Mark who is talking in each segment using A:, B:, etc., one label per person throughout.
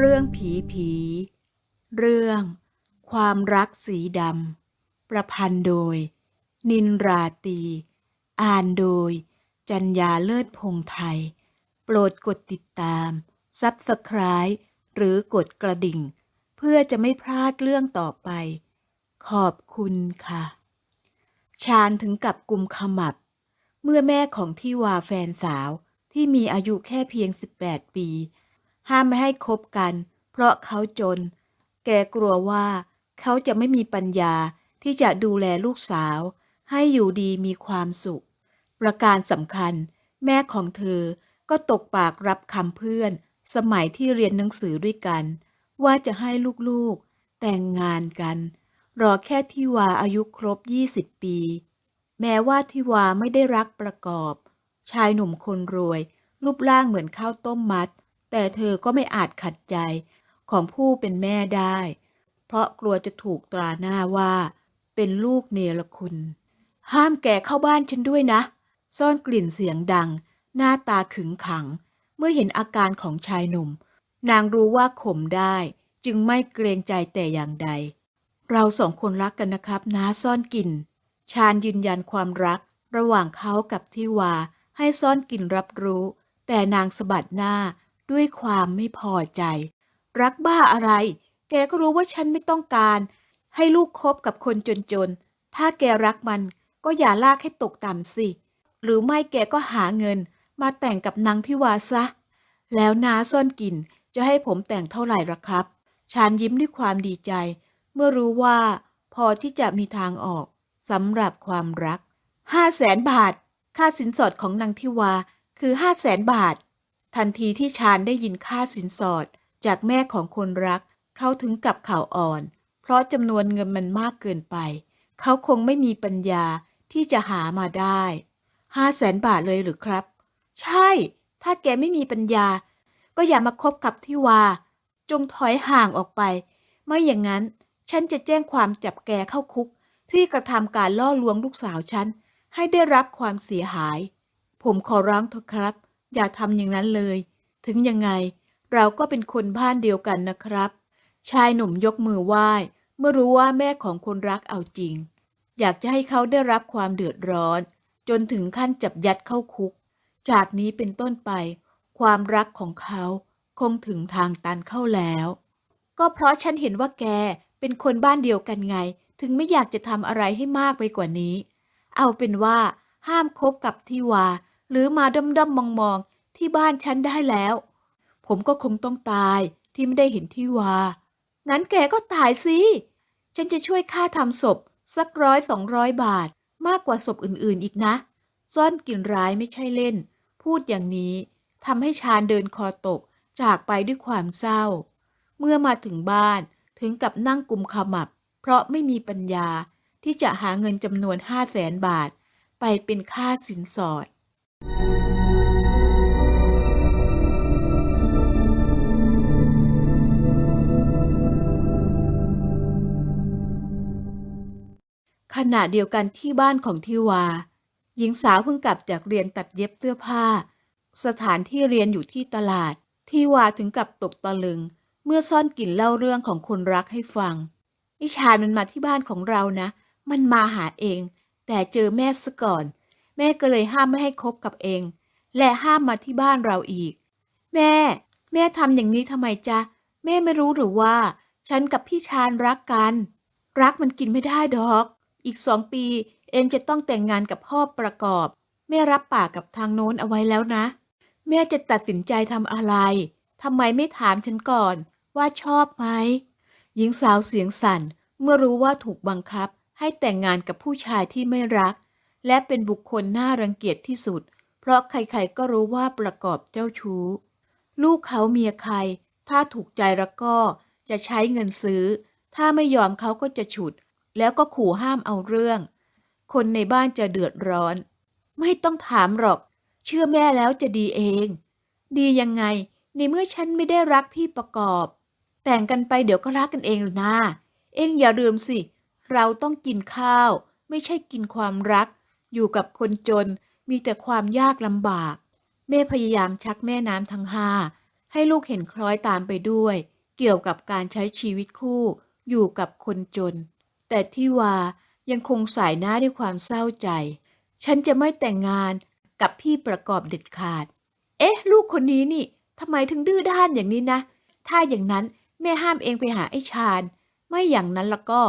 A: เรื่องผีผี เรื่อง ความรักสีดำ ประพันธ์โดย นินราตี อ่านโดย จัญญาเลิศพงไทย โปรดกดติดตาม ซับสไคร b e หรือกดกระดิ่ง เพื่อจะไม่พลาดเรื่องต่อไป ขอบคุณค่ะ ชาญถึงกับกุมขมับ เมื่อแม่ของที่วาแฟนสาวที่มีอายุแค่เพียง 18 ปี ห้ามไม่ให้คบกัน เพราะเขาจน แกกลัวว่า เขาจะไม่มีปัญญาที่จะดูแลลูกสาว ให้อยู่ดีมีความสุข ประการสำคัญ แม่ของเธอก็ตกปากรับคำเพื่อน สมัยที่เรียนหนังสือด้วยกัน ว่าจะให้ลูกๆ แต่งงานกัน รอแค่ที่วาอายุครบ 20 ปี แม้ว่าที่วาไม่ได้รักประกอบ ชายหนุ่มคนรวย รูปร่างเหมือนข้าวต้มมัด แต่เธอก็ไม่อาจขัดใจของผู้เป็นแม่ได้ เพราะกลัวจะถูกตราหน้าว่า เป็นลูกเนรคุณ ห้ามแกเข้าบ้านฉันด้วยนะ ซ่อนกลิ่นเสียงดัง หน้าตาขึงขัง เมื่อเห็นอาการของชายหนุ่ม นางรู้ว่าข่มได้ จึงไม่เกรงใจแต่อย่างใด เราสองคนรักกันนะครับน้าซ่อนกลิ่น ชาญยืนยันความรักระหว่างเขากับที่วาให้ซ่อนกลิ่นรับรู้ แต่นางสะบัดหน้า ด้วยความไม่พอใจ รักบ้าอะไร แกก็รู้ว่าฉันไม่ต้องการ ให้ลูกคบกับคนจนๆ ถ้าแกรักมันก็อย่าลากให้ตกต่ำสิ หรือไม่แกก็หาเงิน มาแต่งกับนางที่วาซะ แล้วนาซ่อนกินจะให้ผมแต่งเท่าไหร่ละครับ ชานยิ้มด้วยความดีใจ เมื่อรู้ว่า พอที่จะมีทางออกสำหรับความรักห้าแสนบาท ค่าสินสอดของนางทิวาคือห้าแสนบาท ทันทีที่ชาญได้ยินค่าสินสอด จากแม่ของคนรัก เขาถึงกับข่าวอ่อน เพราะจำนวนเงินมันมากเกินไป เขาคงไม่มีปัญญาที่จะหามาได้ห้าแสนบาทเลยหรือครับ ใช่ ถ้าแกไม่มีปัญญา ก็อย่ามาคบกับทิวา จงถอยห่างออกไป ไม่อย่างนั้น ฉันจะแจ้งความจับแกเข้าคุก ที่กระทำการล่อลวงลูกสาวฉัน ให้ได้รับความเสียหาย ผมขอร้องเถอะครับ อย่าทำอย่างนั้นเลย ถึงยังไง เราก็เป็นคนบ้านเดียวกันนะครับ ชายหนุ่มยกมือไหว้ เมื่อรู้ว่าแม่ของคนรักเอาจริง อยากจะให้เขาได้รับความเดือดร้อน จนถึงขั้นจับยัดเข้าคุก จากนี้เป็นต้นไป ความรักของเขาคงถึงทางตันเข้าแล้ว ก็เพราะฉันเห็นว่าแกเป็นคนบ้านเดียวกันไง ถึงไม่อยากจะทำอะไรให้มากไปกว่านี้ เอาเป็นว่าห้ามคบกับที่วา หรือมาด้อมดมมองมองๆที่บ้านฉันได้แล้ว ผมก็คงต้องตายที่ไม่ได้เห็นที่วา งั้นแกก็ตายสิ ฉันจะช่วยค่าทำศพ สักร้อยสองร้อยบาท มากกว่าศพอื่นๆอีกนะ ซ่อนกลิ่นร้ายไม่ใช่เล่น พูดอย่างนี้ทำให้ชาญเดินคอตก จากไปด้วยความเศร้า เมื่อมาถึงบ้านถึงกับนั่งกุมขมับ เพราะไม่มีปัญญาที่จะหาเงินจำนวนห้าแสนบาท ไปเป็นค่าสินสอด ขณะเดียวกันที่บ้านของทิวา หญิงสาวเพิ่งกลับจากเรียนตัดเย็บเสื้อผ้า สถานที่เรียนอยู่ที่ตลาด ทิวาถึงกับตกตะลึง เมื่อซ่อนกลิ่นเล่าเรื่องของคนรักให้ฟังอิชานมันมาที่บ้านของเรานะ มันมาหาเอง แต่เจอแม่ซะก่อน แม่ก็เลยห้ามไม่ให้คบกับเอง และห้ามมาที่บ้านเราอีก แม่ แม่ทำอย่างนี้ทำไมจ๊ะ แม่ไม่รู้หรือว่า ฉันกับพี่ชานรักกัน รักมันกินไม่ได้ดอก อีกสองปี เอ็มจะต้องแต่งงานกับพ่อประกอบ แม่รับปากกับทางโน้นเอาไว้แล้วนะ แม่จะตัดสินใจทำอะไรทำไมไม่ถามฉันก่อน ว่าชอบไหมหญิงสาวเสียงสั่นเมื่อรู้ว่าถูกบังคับ ให้แต่งงานกับผู้ชายที่ไม่รัก และเป็นบุคคลน่ารังเกียจที่สุด เพราะใครๆก็รู้ว่าประกอบเจ้าชู้ ลูกเขาเมียใคร ถ้าถูกใจแล้วก็จะใช้เงินซื้อ ถ้าไม่ยอมเขาก็จะฉุด แล้วก็ขู่ห้ามเอาเรื่อง คนในบ้านจะเดือดร้อน ไม่ต้องถามหรอก เชื่อแม่แล้วจะดีเอง ดียังไง ในเมื่อฉันไม่ได้รักพี่ประกอบ แต่งกันไปเดี๋ยวก็รักกันเองหรอนะเองอย่าลืมสิ เราต้องกินข้าว ไม่ใช่กินความรัก อยู่กับคนจนมีแต่ความยากลำบาก แม่พยายามชักแม่น้ำทั้งห้าให้ลูกเห็นคล้อยตามไปด้วย เกี่ยวกับการใช้ชีวิตคู่ อยู่กับคนจน แต่ที่วายังคงสายหน้าด้วยความเศร้าใจ ฉันจะไม่แต่งงานกับพี่ประกอบเด็ดขาด เอ๊ะ ลูกคนนี้นี่ทำไมถึงดื้อด้านอย่างนี้นะ ถ้าอย่างนั้นแม่ห้ามเองไปหาไอ้ชาญ ไม่อย่างนั้นแล้วก็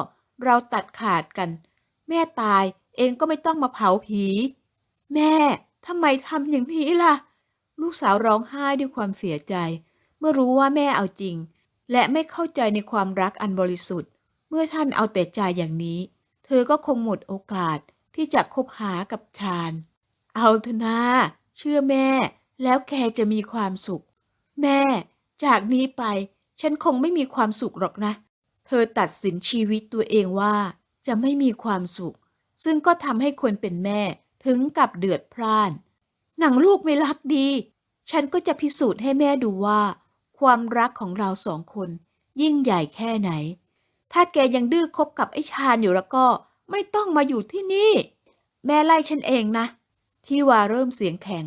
A: เราตัดขาดกัน แม่ตายเองก็ไม่ต้องมาเผาผี แม่ทำไมทำอย่างนี้ล่ะ ลูกสาวร้องไห้ด้วยความเสียใจ เมื่อรู้ว่าแม่เอาจริง และไม่เข้าใจในความรักอันบริสุทธิ์ เมื่อท่านเอาแต่ใจอย่างนี้ เธอก็คงหมดโอกาสที่จะคบหากับชาญ เอาเถอะนาเชื่อแม่ แล้วแกจะมีความสุข แม่ จากนี้ไป ฉันคงไม่มีความสุขหรอกนะ เธอตัดสินชีวิตตัวเองว่า จะไม่มีความสุข ซึ่งก็ทำให้คนเป็นแม่ถึงกับเดือดพล่าน หนังลูกไม่รักดี ฉันก็จะพิสูจน์ให้แม่ดูว่า ความรักของเราสองคน ยิ่งใหญ่แค่ไหน ถ้าแกยังดื้อคบกับไอ้ชาญอยู่แล้วก็ ไม่ต้องมาอยู่ที่นี่ แม่ไล่ฉันเองนะ ที่วาเริ่มเสียงแข็ง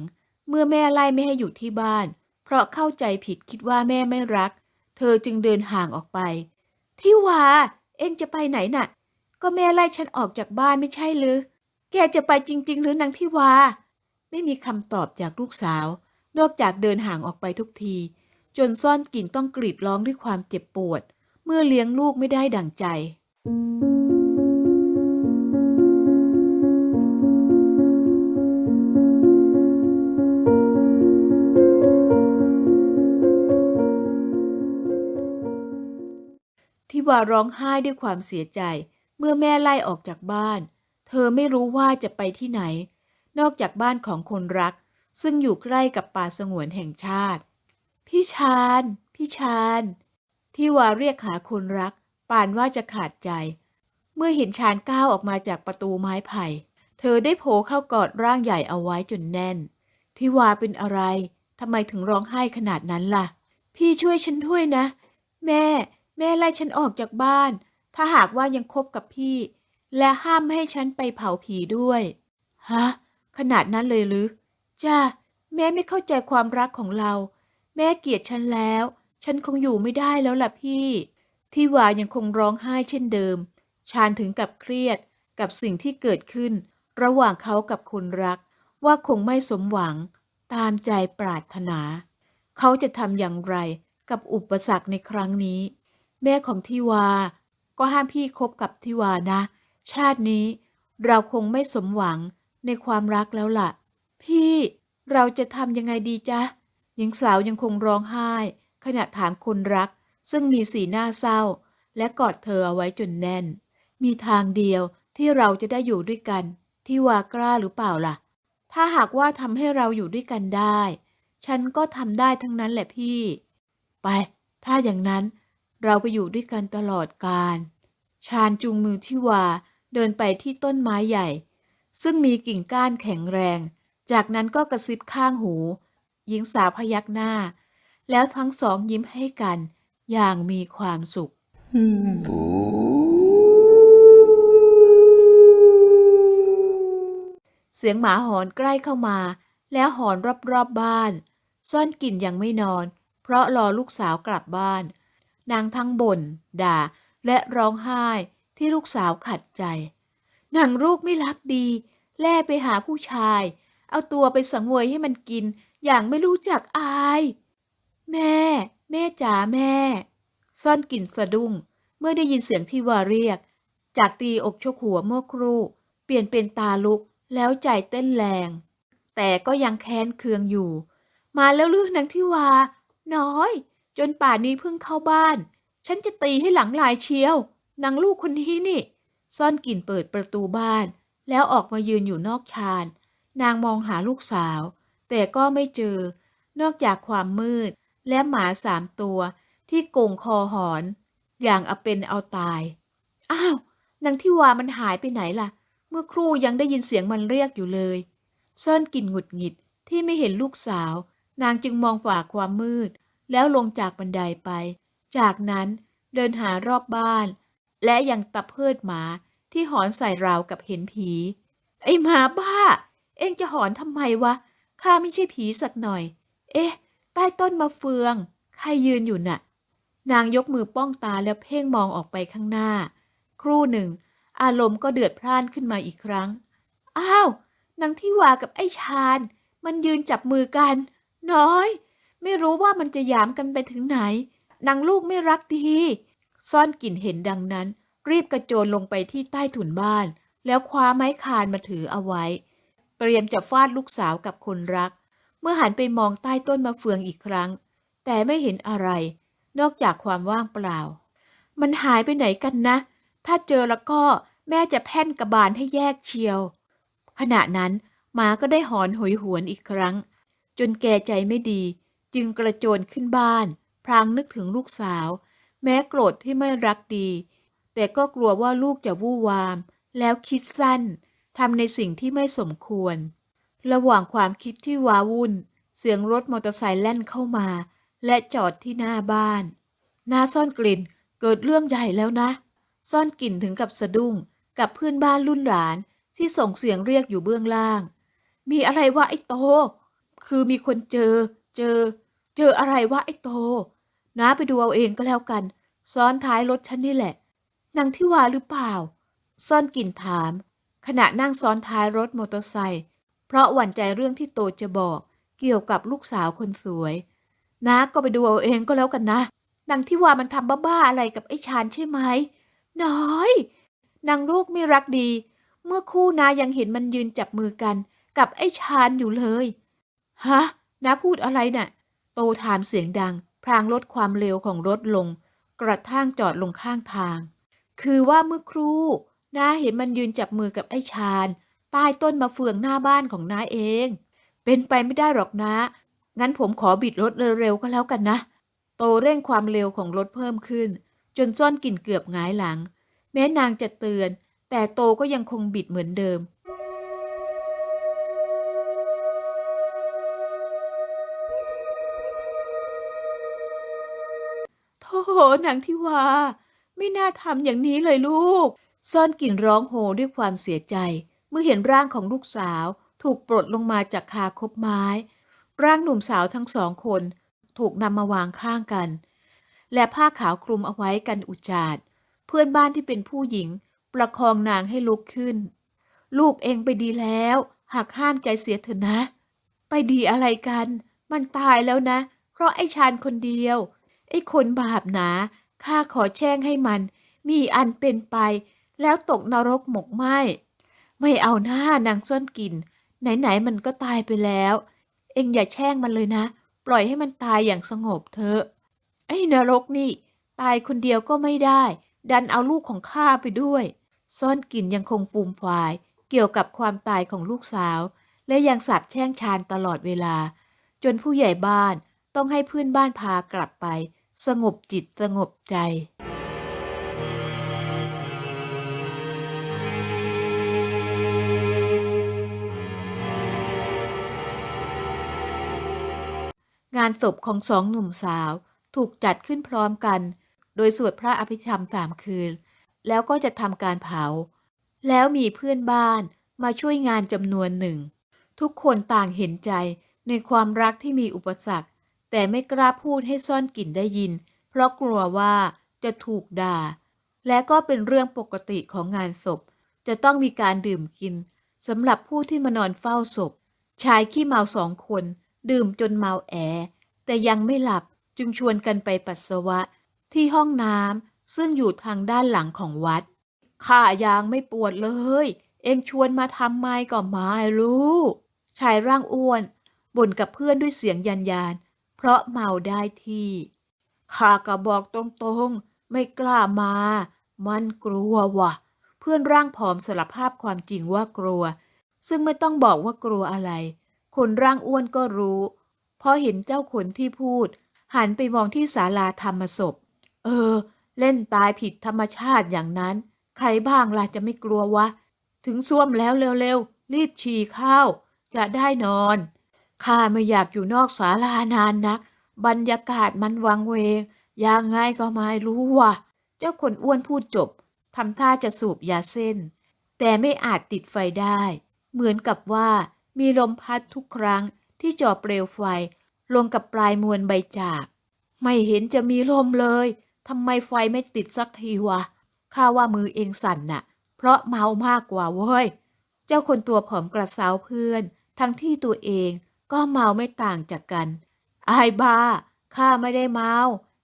A: เมื่อแม่ไล่ไม่ให้อยู่ที่บ้าน เพราะเข้าใจผิดคิดว่าแม่ไม่รัก เธอจึงเดินห่างออกไป ที่วาเองจะไปไหนน่ะ ก็แม่ไล่ฉันออกจากบ้านไม่ใช่หรือ แกจะไปจริง ๆ หรือนางที่วา ไม่มีคำตอบจากลูกสาว นอกจากเดินห่างออกไปทุกที จนซ่อนกลิ่นต้องกรีดร้องด้วยความเจ็บปวด มื่อเลี้ยงลูกไม่ได้ดั่งใจ ที่วาร้องไห้ด้วยความเสียใจ เมื่อแม่ไล่ออกจากบ้าน เธอไม่รู้ว่าจะไปที่ไหน นอกจากบ้านของคนรัก ซึ่งอยู่ใกล้กับป่าสงวนแห่งชาติ พี่ชาญพี่ชาญ ที่วาเรียกหาคนรัก ปานว่าจะขาดใจ เมื่อเห็นชาญก้าวออกมาจากประตูไม้ไผ่ เธอได้โผล่เข้ากอดร่างใหญ่เอาไว้จนแน่น ที่วาเป็นอะไรทำไมถึงร้องไห้ขนาดนั้นล่ะ พี่ช่วยฉันด้วยนะ แม่ แม่ไล่ฉันออกจากบ้าน ถ้าหากว่ายังคบกับพี่ และห้ามไม่ให้ฉันไปเผาผีด้วยฮะขนาดนั้นเลยหรือจ้าแม่ไม่เข้าใจความรักของเรา แม่เกลียดฉันแล้ว ฉันคงอยู่ไม่ได้แล้วล่ะพี่ ที่วายังคงร้องไห้เช่นเดิม ชาญถึงกับเครียดกับสิ่งที่เกิดขึ้น ระหว่างเขากับคนรัก ว่าคงไม่สมหวัง ตามใจปรารถนา เขาจะทำอย่างไรกับอุปสรรคในครั้งนี้ แม่ของทิวา ก็ห้ามพี่คบกับทิวานะ ชาตินี้เราคงไม่สมหวังในความรักแล้วล่ะ พี่เราจะทำยังไงดีจ๊ะหญิงสาวยังคงร้องไห้ ขณะถามคนรัก ซึ่งมีสีหน้าเศร้า และกอดเธอเอาไว้จนแน่น มีทางเดียวที่เราจะได้อยู่ด้วยกัน ที่วากล้าหรือเปล่าล่ะ ถ้าหากว่าทำให้เราอยู่ด้วยกันได้ ฉันก็ทำได้ทั้งนั้นแหละพี่ ไป ถ้าอย่างนั้นเราไปอยู่ด้วยกันตลอดกาลชาญจูงมือที่วาเดินไปที่ต้นไม้ใหญ่ ซึ่งมีกิ่งก้านแข็งแรง จากนั้นก็กระซิบข้างหู หญิงสาวพยักหน้า แล้วทั้งสองยิ้มให้กัน อย่างมีความสุข เสียงหมาหอนใกล้เข้ามา แล้วหอนรอบๆบบ้าน ซ่อนกลิ่นยังไม่นอน เพราะรอลูกสาวกลับบ้าน นางทั้งบ่น ด่า และร้องไห้ที่ลูกสาวขัดใจ นางลูกไม่รักดี แล่ไปหาผู้ชาย เอาตัวไปสังเวยให้มันกินอย่างไม่รู้จักอาย แม่ แม่จ๋าแม่ ซ่อนกลิ่นสะดุ้ง เมื่อได้ยินเสียงที่วาเรียก จากตีอกชกหัวเมื่อครู่ เปลี่ยนเป็นตาลุกแล้วใจเต้นแรง แต่ก็ยังแค้นเคืองอยู่ มาแล้วลือนางที่วา น้อย จนป่านนี้เพิ่งเข้าบ้าน ฉันจะตีให้หลังลายเชียวนางลูกคนนี้นี่ ซ่อนกลิ่นเปิดประตูบ้าน แล้วออกมายืนอยู่นอกชาน นางมองหาลูกสาว แต่ก็ไม่เจอ นอกจากความมืด และหมาสามตัวที่โก่งคอหอน อย่างเอาเป็นเอาตาย อ้าวนางที่วามันหายไปไหนล่ะ เมื่อครู่ยังได้ยินเสียงมันเรียกอยู่เลย ซ่อนกลิ่นหงุดหงิดที่ไม่เห็นลูกสาว นางจึงมองฝ่าความมืด แล้วลงจากบันไดไป จากนั้นเดินหารอบบ้าน และยังตะเพิดหมาที่หอนใส่ราวกับเห็นผี ไอหมาบ้า เอ็งจะหอนทำไมวะข้าไม่ใช่ผีสักหน่อย เอ๊ะ ตต้ต้นมะเฟือง ใครยืนอยู่น่ะ นางยกมือป้องตาแล้วเพ่งมองออกไปข้างหน้า ครู่หนึ่ง อารมณ์ก็เดือดพล่านขึ้นมาอีกครั้ง อ้าวนางที่วากับไอ้ชาญ มันยืนจับมือกัน น้อย ไม่รู้ว่ามันจะหยามกันไปถึงไหน นางลูกไม่รักดี ซ่อนกลิ่นเห็นดังนั้น รีบกระโจนลงไปที่ใต้ถุนบ้าน แล้วคว้าไม้คานมาถือเอาไว้ เตรียมจะฟาดลูกสาวกับคนรัก เมื่อหันไปมองใต้ต้นมะเฟืองอีกครั้ง แต่ไม่เห็นอะไร นอกจากความว่างเปล่า มันหายไปไหนกันนะ ถ้าเจอแล้วก็แม่จะแพ่นกระบาลให้แยกเชียว ขณะนั้นหมาก็ได้หอนโหยหวนอีกครั้ง จนแก่ใจไม่ดี จึงกระโจนขึ้นบ้าน พลางนึกถึงลูกสาว แม้โกรธที่ไม่รักดี แต่ก็กลัวว่าลูกจะวู่วาม แล้วคิดสั้นทำในสิ่งที่ไม่สมควร ระหว่างความคิดที่ว้าวุ่น เสียงรถมอเตอร์ไซค์แล่นเข้ามา และจอดที่หน้าบ้านน้าซ่อนกลิ่นเกิดเรื่องใหญ่แล้วนะ ซ่อนกลิ่นถึงกับสะดุ้งกับเพื่อนบ้านรุ่นหลานที่ส่งเสียงเรียกอยู่เบื้องล่าง มีอะไรวะไอ้โต คือมีคนเจอ เจอ เจออะไรวะไอ้โตน้าไปดูเอาเองก็แล้วกัน ซ้อนท้ายรถฉันนี่แหละนางที่วาหรือเปล่า ซ่อนกลิ่นถาม ขณะนั่งซ้อนท้ายรถมอเตอร์ไซค์ เพราะหวั่นใจเรื่องที่โตจะบอกเกี่ยวกับลูกสาวคนสวยน้าก็ไปดูเอาเองก็แล้วกันนะนางที่ว่ามันทำบ้าๆอะไรกับไอ้ชานใช่ไหมน้อยนางลูกไม่รักดี เมื่อคู่นายังเห็นมันยืนจับมือกัน กับไอ้ชานอยู่เลยฮะนาพูดอะไรน่ะ โตถามเสียงดัง พรางลดความเร็วของรถลง กระทั่งจอดลงข้างทาง คือว่าเมื่อครู่นาเห็นมันยืนจับมือกับไอ้ชาน ใต้ต้นมะเฟืองหน้าบ้านของน้าเอง เป็นไปไม่ได้หรอกนะ งั้นผมขอบิดรถเร็วๆก็แล้วกันนะ โตเร่งความเร็วของรถเพิ่มขึ้น จนซ่อนกลิ่นเกือบหงายหลัง แม้นางจะเตือน แต่โตก็ยังคงบิดเหมือนเดิมโธ่นางทิวา ไม่น่าทำอย่างนี้เลยลูก ซ่อนกลิ่นร้องโหด้วยความเสียใจ เมื่อเห็นร่างของลูกสาวถูกปลดลงมาจากคาคบไม้ ร่างหนุ่มสาวทั้งสองคน ถูกนำมาวางข้างกัน และผ้าขาวคลุมเอาไว้กันอุจจาดเพื่อนบ้านที่เป็นผู้หญิง ประคองนางให้ลุกขึ้น ลูกเองไปดีแล้ว หากห้ามใจเสียเถอะนะ ไปดีอะไรกัน มันตายแล้วนะ เพราะไอ้ชานคนเดียว ไอ้คนบาปหนาข้าขอแช่งให้มัน มีอันเป็นไป แล้วตกนรกหมกไหม ไม่เอาหน้านางซ่อนกลิ่น ไหนๆมันก็ตายไปแล้ว เอ็งอย่าแช่งมันเลยนะ ปล่อยให้มันตายอย่างสงบเถอะ ไอ้นรกนี่ ตายคนเดียวก็ไม่ได้ ดันเอาลูกของข้าไปด้วยซ่อนกลิ่นยังคงฟูมฟายเกี่ยวกับความตายของลูกสาว และยังสาบแช่งชานตลอดเวลา จนผู้ใหญ่บ้านต้องให้เพื่อนบ้านพากลับไป สงบจิตสงบใจานศพของสองหนุ่มสาวถูกจัดขึ้นพร้อมกัน โดยสวดพระอภิธรรมสามคืน แล้วก็จะทำการเผา แล้วมีเพื่อนบ้านมาช่วยงานจำนวนหนึ่ง ทุกคนต่างเห็นใจในความรักที่มีอุปสรรค แต่ไม่กล้าพูดให้ซ่อนกลิ่นได้ยิน เพราะกลัวว่าจะถูกด่า และก็เป็นเรื่องปกติของงานศพ จะต้องมีการดื่มกินสำหรับผู้ที่มานอนเฝ้าศพ ชายขี้เมาสองคน ดื่มจนเมาแอ แต่ยังไม่หลับจึงชวนกันไปปัสสาวะ ที่ห้องน้ำซึ่งอยู่ทางด้านหลังของวัด ข้ายังไม่ปวดเลย เองชวนมาทำไมก็ไม่รู้ชายร่างอ้วนบ่นกับเพื่อนด้วยเสียงยันยาน เพราะเมาได้ที่ข้าก็บอกตรงๆ ไม่กล้ามา มันกลัวว่ะ เพื่อนร่างผอมสารภาพความจริงว่ากลัว ซึ่งไม่ต้องบอกว่ากลัวอะไร คนร่างอ้วนก็รู้ พราะเห็นเจ้าคนที่พูด หันไปมองที่ศาลาธรรมศพ เออ เล่นตายผิดธรรมชาติอย่างนั้น ใครบ้างล่ะจะไม่กลัววะ ถึงซ่วมแล้วเร็วๆ รีบฉี่ข้าวจะได้นอนข้าไม่อยากอยู่นอกศาลานานนัก บรรยากาศมันวังเวงยังไงก็ไม่รู้ว่ะ เจ้าคนอ้วนพูดจบทำท่าจะสูบยาเส้น แต่ไม่อาจติดไฟได้ เหมือนกับว่ามีลมพัดทุกครั้ง ที่จ่อเปลวไฟ ลงกับปลายมวลใบจาก ไม่เห็นจะมีลมเลยทำไมไฟไม่ติดสักทีวะข้าว่ามือเองสั่นน่ะ เพราะเมามากกว่าเว้ย เจ้าคนตัวผอมกระเซาเพื่อน ทั้งที่ตัวเองก็เมาไม่ต่างจากกัน อายบ้า ข้าไม่ได้เมา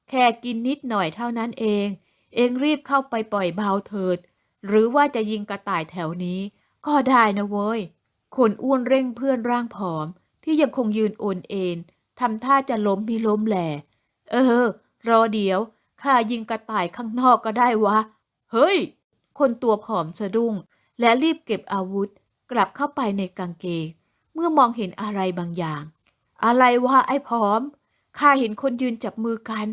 A: แค่กินนิดหน่อยเท่านั้นเอง เองรีบเข้าไปปล่อยเบาเถิด หรือว่าจะยิงกระต่ายแถวนี้ ก็ได้นะเว้ย คนอ้วนเร่งเพื่อนร่างผอม ที่ยังคงยืนโอนเอ็นทำท่าจะล้มไม่ล้มแหล่เออ รอเดี๋ยวข้ายิงกระต่ายข้างนอกก็ได้วะ เฮ้ย คนตัวผอมสะดุ้ง และรีบเก็บอาวุธ กลับเข้าไปในกางเกง เมื่อมองเห็นอะไรบางอย่าง อะไรวะไอ้ผอมข้าเห็นคนยืนจับมือกัน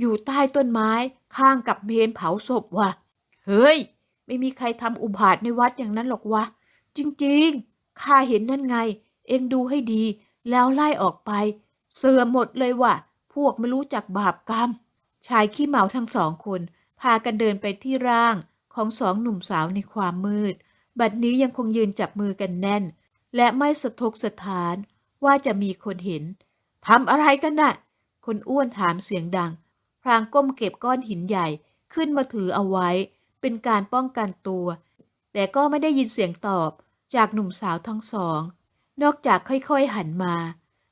A: อยู่ใต้ต้นไม้ข้างกับเมนเผาศพว่ะเฮ้ย ไม่มีใครทำอุบาทในวัดอย่างนั้นหรอกวะ จริงๆข้าเห็นนั่นไง เองดูให้ดี แล้วไล่ออกไป เสื่อมหมดเลยว่ะ พวกไม่รู้จักบาปกรรม ชายขี้เมาทั้งสองคน พากันเดินไปที่ร่างของสองหนุ่มสาวในความมืด บัดนี้ยังคงยืนจับมือกันแน่น และไม่สะทกสะทานว่าจะมีคนเห็นทำอะไรกันน่ะ คนอ้วนถามเสียงดัง พรางก้มเก็บก้อนหินใหญ่ขึ้นมาถือเอาไว้ เป็นการป้องกันตัว แต่ก็ไม่ได้ยินเสียงตอบจากหนุ่มสาวทั้งสอง นอกจากค่อยๆหันมา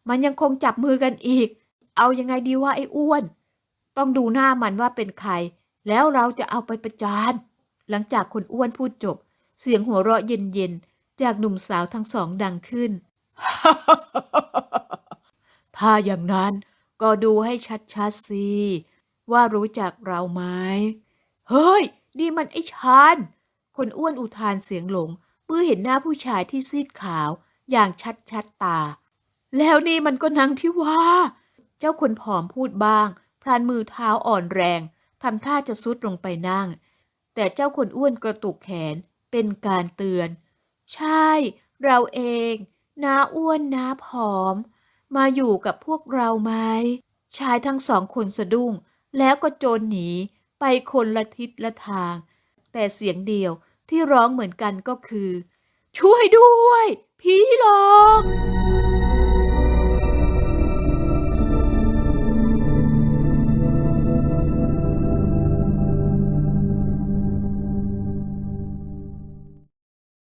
A: มันยังคงจับมือกันอีก เอายังไงดีว่าไอ้อ้วน ต้องดูหน้ามันว่าเป็นใคร แล้วเราจะเอาไปประจาน หลังจากคนอ้วนพูดจบ เสียงหัวเราะเย็นๆ จากหนุ่มสาวทั้งสองดังขึ้น ถ้าอย่างนั้นก็ดูให้ชัดๆสิ ว่ารู้จักเราไหม เฮ้ย นี่มันไอ้ชาน คนอ้วนอุทานเสียงหลงเมื่อเห็นหน้าผู้ชายที่ซีดขาว อย่างชัดๆตา แล้วนี่มันก็นางที่ว่า เจ้าคนผอมพูดบ้างพลานมือเท้าอ่อนแรงทำท่าจะซุดลงไปนั่ง แต่เจ้าคนอ้วนกระตุกแขนเป็นการเตือน ใช่ เราเองน้าอ้วนน้าผอม มาอยู่กับพวกเราไหมชายทั้งสองคนสะดุ้ง แล้วก็โจรหนีไปคนละทิศละทาง แต่เสียงเดียวที่ร้องเหมือนกันก็คือ ช่วยด้วย ผีหลอก